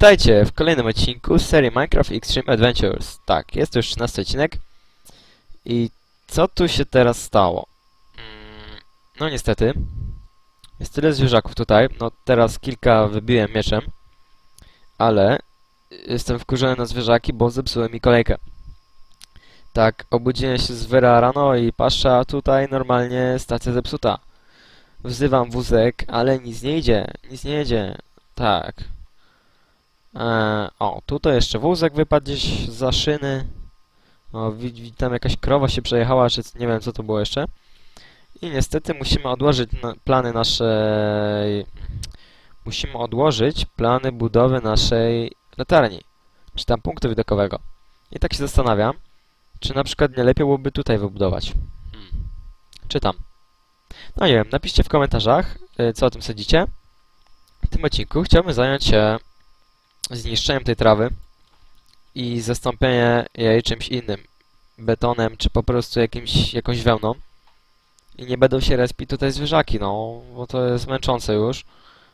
Witajcie w kolejnym odcinku z serii Minecraft Extreme Adventures. Tak, jest to już 13 odcinek. I co tu się teraz stało? Mm, No niestety. Jest tyle zwierzaków tutaj. No teraz kilka wybiłem mieczem. Ale jestem wkurzony na zwierzaki, bo zepsuły mi kolejkę. Tak, obudziłem się z wyra rano i patrzę, a tutaj normalnie stacja zepsuta. Wzywam wózek, ale nic nie idzie, nic nie jedzie. Tak. Eee, o, tutaj jeszcze wózek wypadł gdzieś za szyny. O, wi- tam jakaś krowa się przejechała, czy nie wiem co to było jeszcze. I niestety musimy odłożyć na, plany naszej... Musimy odłożyć plany budowy naszej latarni. Czy tam punktu widokowego. I tak się zastanawiam, czy na przykład nie lepiej byłoby tutaj wybudować. Hmm. Czytam. No nie wiem, napiszcie w komentarzach, y, co o tym sądzicie. W tym odcinku chciałbym zająć się zniszczeniem tej trawy i zastąpienie jej czymś innym. Betonem, czy po prostu jakimś, jakąś wełną. I nie będą się respić tutaj zwierzaki, no, bo to jest męczące już.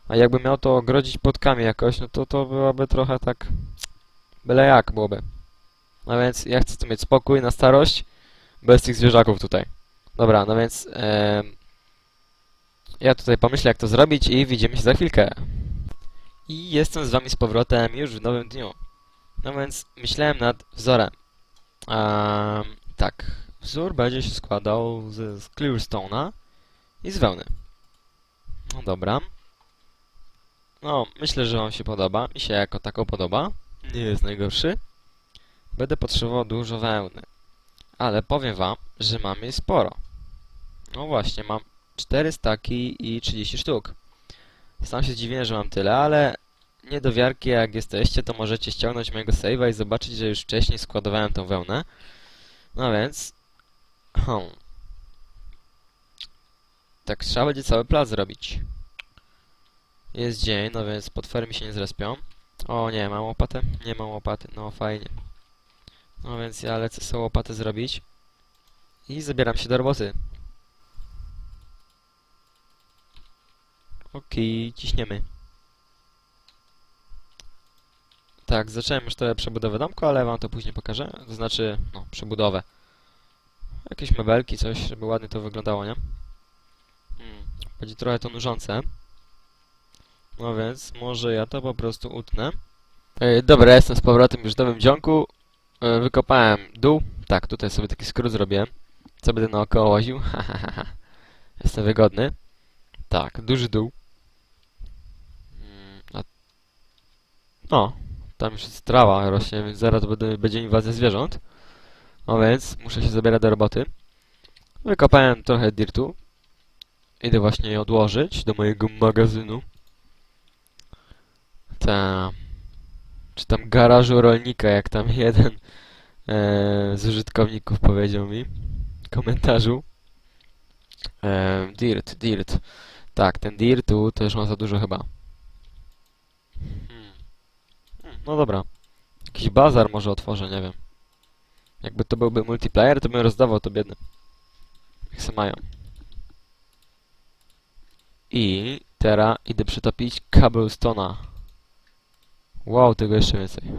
A jakby miał to ogrodzić płotkami jakoś, no to to byłoby trochę tak... Byle jak byłoby. No więc ja chcę tu mieć spokój na starość, bez tych zwierzaków tutaj. Dobra, no więc... em, ja tutaj pomyślę jak to zrobić i widzimy się za chwilkę. I jestem z wami z powrotem już w nowym dniu. No więc myślałem nad wzorem. Ehm, tak, wzór będzie się składał z, z Clearstone'a i z wełny. No dobra. No, myślę, że wam się podoba. Mi się jako tako podoba. Nie jest najgorszy. Będę potrzebował dużo wełny. Ale powiem wam, że mam jej sporo. No właśnie, mam 4 staki i 30 sztuk. Sam się zdziwiłem, że mam tyle, ale niedowiarki jak jesteście, to możecie ściągnąć mojego save'a i zobaczyć, że już wcześniej składowałem tą wełnę. No więc... Hmm. Tak, trzeba będzie cały plac zrobić. Jest dzień, no więc potwory mi się nie zrespią. O nie, mam łopatę? Nie mam łopaty, no fajnie. No więc ja lecę sobie łopatę zrobić. I zabieram się do roboty. Okej, ciśniemy. Tak, zacząłem już tę przebudowę domku, ale wam to później pokażę. To znaczy, no, przebudowę. Jakieś mebelki, coś, żeby ładnie to wyglądało, nie? Hmm, będzie trochę to nużące. No więc, może ja to po prostu utnę. E, dobra, jestem z powrotem już w nowym dzionku. E, wykopałem dół. Tak, tutaj sobie taki skrót zrobiłem. Co będę naokoło łaził? Jestem wygodny. Tak, duży dół. Mm, a... O, tam już jest trawa rośnie, więc zaraz będzie inwazja zwierząt. No więc muszę się zabierać do roboty. Wykopałem trochę dirtu. Idę właśnie je odłożyć do mojego magazynu. Ta... Czy tam garażu rolnika, jak tam jeden e, z użytkowników powiedział mi w komentarzu. E, dirt, dirt. Tak, ten dirtu to już mam za dużo chyba. Hmm. Hmm, No dobra. Jakiś bazar może otworzę, nie wiem. Jakby to byłby multiplayer, to bym rozdawał to biednym. Jak se mają. I teraz idę przetopić cobblestone'a. Wow, tego jeszcze więcej.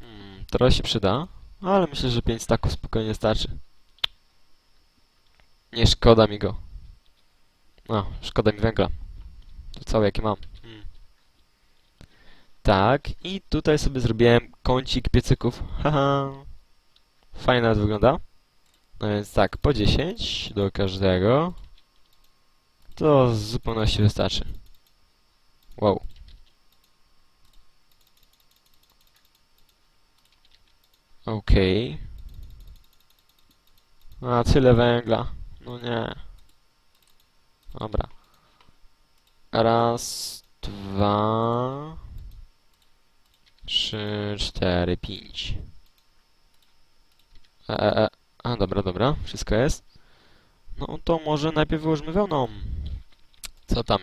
hmm, teraz się przyda, ale myślę, że 5 staków spokojnie starczy. Nie szkoda mi go. No, szkoda mi węgla. To cały jaki mam. Tak, i tutaj sobie zrobiłem kącik piecyków. Haha. Fajnie nawet wygląda. No więc tak, po 10 do każdego. To w zupełności wystarczy. Wow. Okej. A, tyle węgla. No nie. Dobra. Raz, dwa, trzy, cztery, pięć. E, e, e. A, dobra, dobra. Wszystko jest. No to może najpierw wyłożmy wełną. Co tam?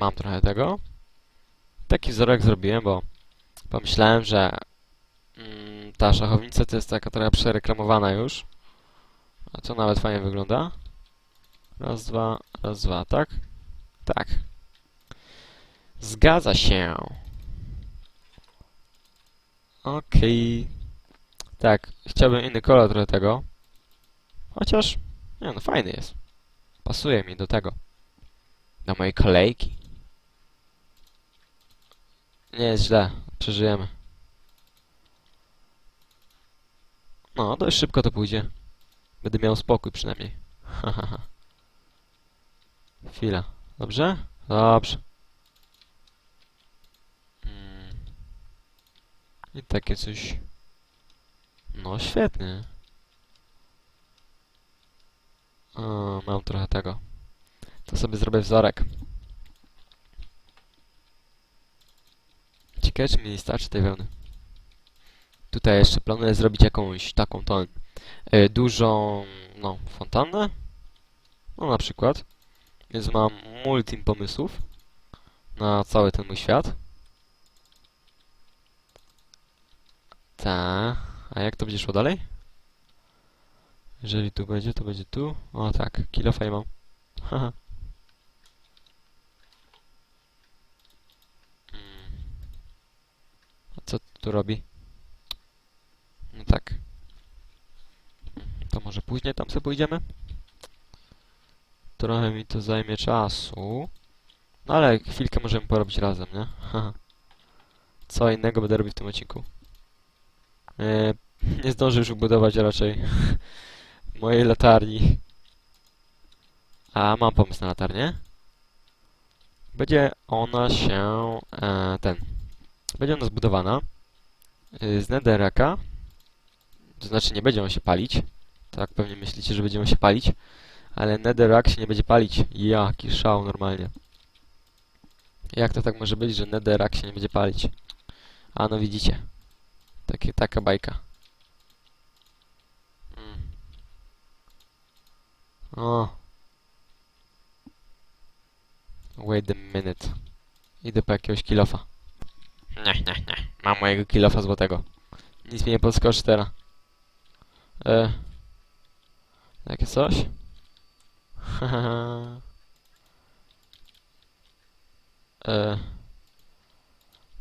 Mam trochę tego. Taki wzorek zrobiłem, bo pomyślałem, że mm, ta szachownica to jest taka trochę przereklamowana już. A to nawet fajnie wygląda. Raz, dwa, raz, dwa, tak? Tak. Zgadza się. Okej. Tak, chciałbym inny kolor trochę tego. Chociaż, nie no, fajny jest. Pasuje mi do tego. Do mojej kolejki. Nie jest źle, przeżyjemy. No, dość szybko to pójdzie. Będę miał spokój przynajmniej. Hahaha. Chwila. Dobrze? Dobrze. Mm. I takie coś... No, świetnie. O, mam trochę tego. To sobie zrobię wzorek. Ciekawe, czy mi nie starczy tej wełny. Tutaj jeszcze planuję zrobić jakąś taką tą e, dużą, no, fontannę. No na przykład. Więc mam multim pomysłów na cały ten mój świat. Ta. A jak to będzie szło dalej? Jeżeli tu będzie, to będzie tu. O tak, kilofa mam. Haha. Mm. A co tu robi? No tak. To może później tam sobie pójdziemy? Trochę mi to zajmie czasu. No ale chwilkę możemy porobić razem, nie? Haha. Co innego będę robił w tym odcinku? Eee, nie zdążę już ubudować raczej mojej latarni. A, mam pomysł na latarnię. Będzie ona się... E, ten... Będzie ona zbudowana y, z netherracka. To znaczy nie będzie on się palić. Tak pewnie myślicie, że będzie się palić. Ale netherrack się nie będzie palić. Jaki szał normalnie. Jak to tak może być, że netherrack się nie będzie palić? A no widzicie. Takie, taka bajka. Mm. O. Wait a minute. Idę po jakiegoś kilofa. Nie, nie, nie. Mam mojego kilofa złotego. Nic mi nie podskoczy teraz. E. Takie coś? Haha. e.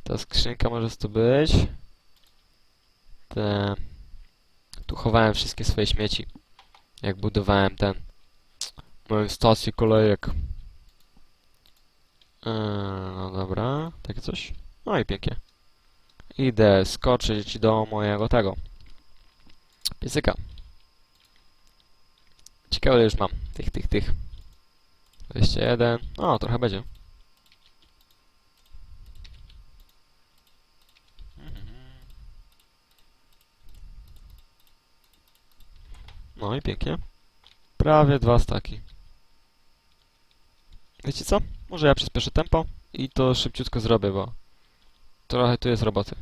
Ta skrzynka może tu być. Te... Tu chowałem wszystkie swoje śmieci. Jak budowałem ten... Moją stację kolejek. Eee, no dobra, takie coś. No i pięknie. Idę skoczyć do mojego tego. Piesyka. Ciekawe już mam. Tych, tych, tych. 21. O, trochę będzie. No i pięknie. Prawie dwa staki. Wiecie co? Może ja przyspieszę tempo i to szybciutko zrobię, bo trochę tu jest roboty.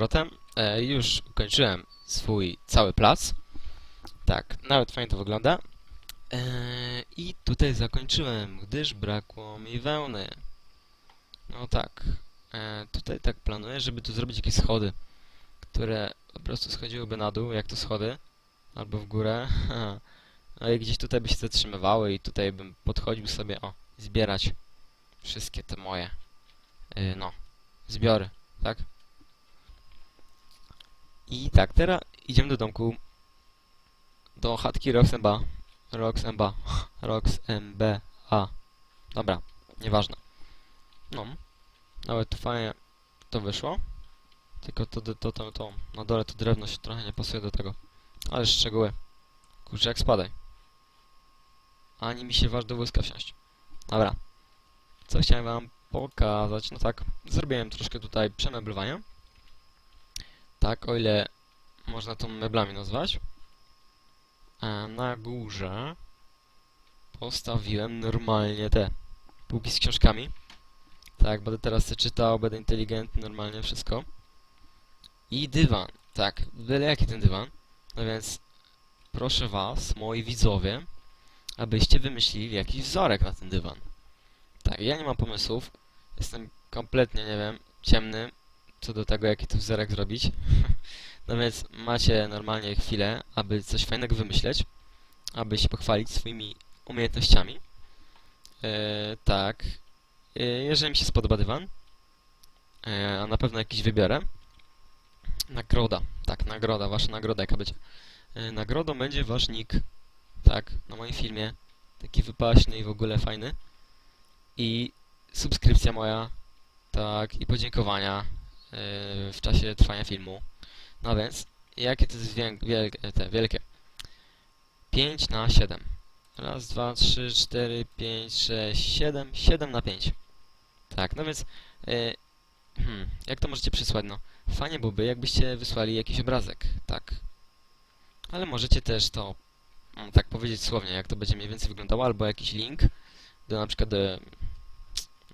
Powrotem. E, już ukończyłem swój cały plac. Tak, nawet fajnie to wygląda. E, I tutaj zakończyłem, gdyż brakło mi wełny. No tak. E, tutaj tak planuję, żeby tu zrobić jakieś schody, które po prostu schodziłyby na dół, jak to schody, albo w górę. No i gdzieś tutaj by się zatrzymywały i tutaj bym podchodził sobie, o, zbierać wszystkie te moje, y, no, zbiory, tak? I tak, teraz idziemy do domku, do chatki Roxemba, Roxemba, a, dobra, nieważne. No, nawet tu fajnie to wyszło, tylko to, to, to, to, na dole to drewno się trochę nie pasuje do tego, ale szczegóły. Kurczę, jak spadaj. Ani mi się waż do wózka wsiąść. Dobra. Co chciałem wam pokazać? No tak, zrobiłem troszkę tutaj przemeblowania. Tak, o ile można to meblami nazwać. A na górze postawiłem normalnie te półki z książkami. Tak, będę teraz sobie czytał, będę inteligentny, normalnie wszystko. I dywan. Tak, byle jaki ten dywan. No więc proszę was, moi widzowie, abyście wymyślili jakiś wzorek na ten dywan. Tak, ja nie mam pomysłów. Jestem kompletnie, nie wiem, ciemny co do tego, jaki tu wzorek zrobić. no więc macie normalnie chwilę, aby coś fajnego wymyśleć, aby się pochwalić swoimi umiejętnościami. E, tak. E, jeżeli mi się spodoba dywan, e, a na pewno jakiś wybiorę, nagroda, tak, nagroda, wasza nagroda jaka będzie. Nagrodą będzie wasz nick, tak, na moim filmie, taki wypaśny i w ogóle fajny. I subskrypcja moja, tak, i podziękowania yy, w czasie trwania filmu. No więc, jakie to jest wiel wielkie, te wielkie? 5 na 7. Raz, dwa, trzy, cztery, pięć, sześć, siedem, siedem na 5. Tak, no więc, yy, hmm, jak to możecie przysłać, no? Fajnie byłoby, jakbyście wysłali jakiś obrazek, tak. Ale możecie też to, mm, tak powiedzieć słownie, jak to będzie mniej więcej wyglądało, albo jakiś link do na przykład, e,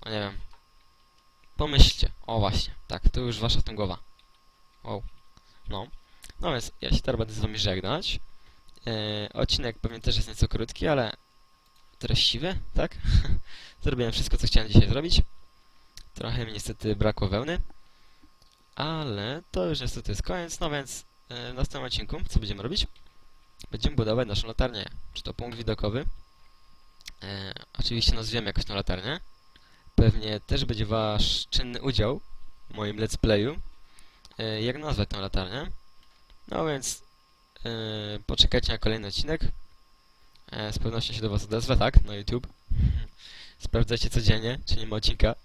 no nie wiem, pomyślcie, o właśnie, tak, to już wasza tą głowa. Wow. No. No więc ja się teraz będę z wami żegnać. E, odcinek pewnie też jest nieco krótki, ale treściwy, tak? Zrobiłem wszystko, co chciałem dzisiaj zrobić. Trochę mi niestety brakło wełny. Ale to już niestety jest koniec, no więc e, w następnym odcinku, co będziemy robić? Będziemy budować naszą latarnię. Czy to punkt widokowy? E, oczywiście nazwiemy jakoś tą latarnię. Pewnie też będzie wasz czynny udział w moim let's playu. E, jak nazwać tę latarnię? No więc e, poczekajcie na kolejny odcinek. E, z pewnością się do was odezwę, tak? Na YouTube. Sprawdzajcie codziennie, czy nie ma odcinka.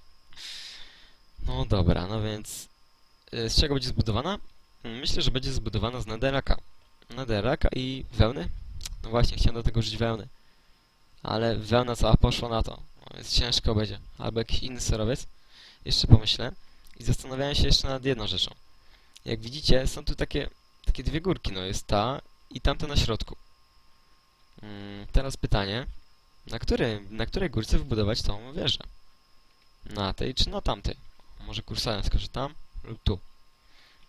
No dobra, no więc e, z czego będzie zbudowana? Myślę, że będzie zbudowana z netherraka. Netherraka i wełny? No właśnie, chciałem do tego użyć wełny. Ale wełna cała poszła na to. No, więc ciężko będzie. Albo jakiś inny surowiec. Jeszcze pomyślę. I zastanawiałem się jeszcze nad jedną rzeczą. Jak widzicie, są tu takie, takie dwie górki. No jest ta i tamta na środku. Mm, teraz pytanie. Na której, na której górce wybudować tą wieżę? Na tej czy na tamtej? Może kursorem tam lub tu.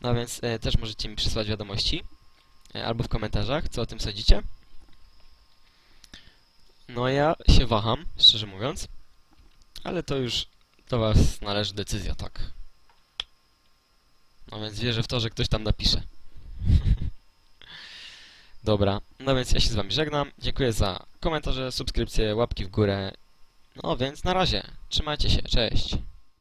No więc e, też możecie mi przysłać wiadomości. E, albo w komentarzach, co o tym sądzicie. No ja się waham, szczerze mówiąc. Ale to już do was należy decyzja, tak. No więc wierzę w to, że ktoś tam napisze. Dobra, no więc ja się z wami żegnam. Dziękuję za komentarze, subskrypcje, łapki w górę. No więc na razie. Trzymajcie się, cześć.